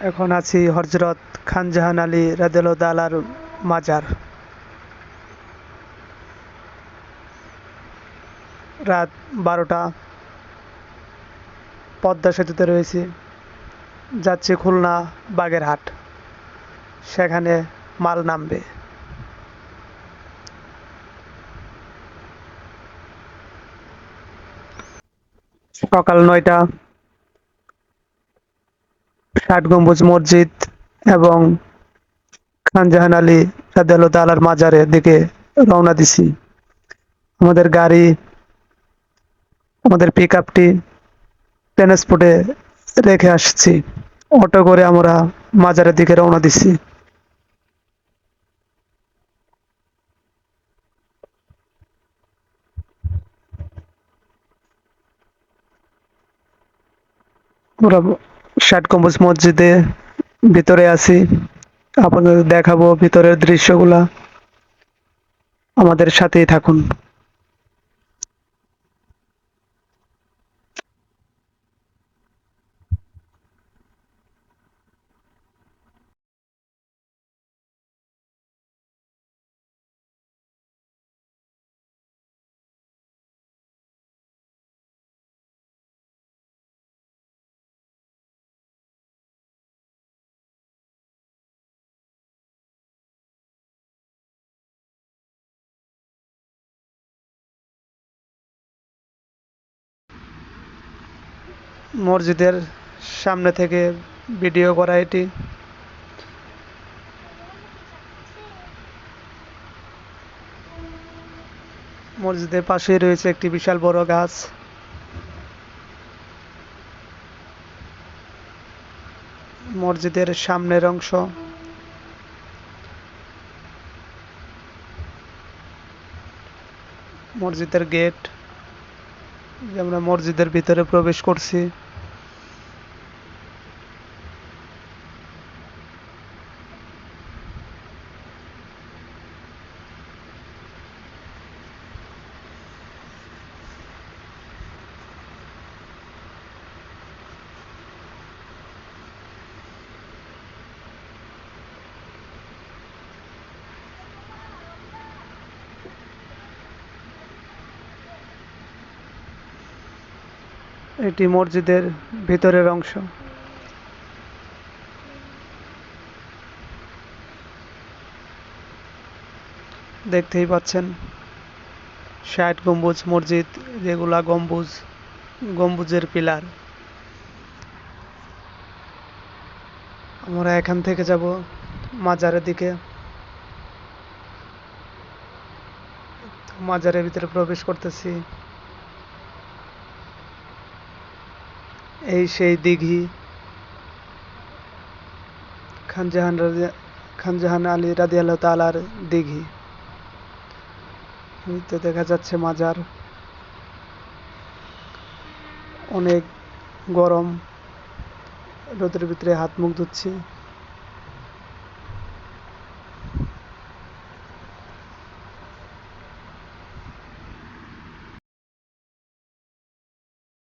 এখন আছি হজরত খানজাহান আলী রাদেলার মাজার। রাত বারোটা, পদ্মা সেতুতে রয়েছি। যাচ্ছি খুলনা বাগেরহাট। সেখানে মাল নামবে। সকাল নয়টা ষাট গম্বুজ মসজিদ এবং খানজাহান আলী রাদেল তালার মাজারের দিকে রওনা দিছি। আমাদের গাড়ি, আমাদের পিক আপটি ট্রান্সপোর্টে রেখে আসছি। অটো করে আমরা মাজারের দিকে রওনা দিছি। আমরা ষাট গম্বুজ মসজিদে ভিতরে আছি। আপনাদের দেখাবো ভিতরের দৃশ্যগুলা। আমাদের সাথেই থাকুন। মসজিদের সামনে থেকে ভিডিও করা এটি। মসজিদের পাশেই রয়েছে একটি বিশাল বড় গাছ। মসজিদের সামনের অংশ। মসজিদের গেট। আমরা মসজিদের ভিতরে প্রবেশ করছি। এটি মসজিদের ভিতরের অংশ। দেখতেই পাচ্ছেন, ষাট গম্বুজ মসজিদ, যেগুলা গম্বুজ, গম্বুজের পিলার। আমরা এখান থেকে যাব মাজারের দিকে। মাজারের ভিতরে প্রবেশ করতেছি। এই সেই দিঘি। খানজাহান খানজাহান আলী রাজি আল্লাহ তালার দিঘি তো দেখা যাচ্ছে মাজার। অনেক গরম। রোদের ভিতরে হাত মুখ ধুচ্ছি।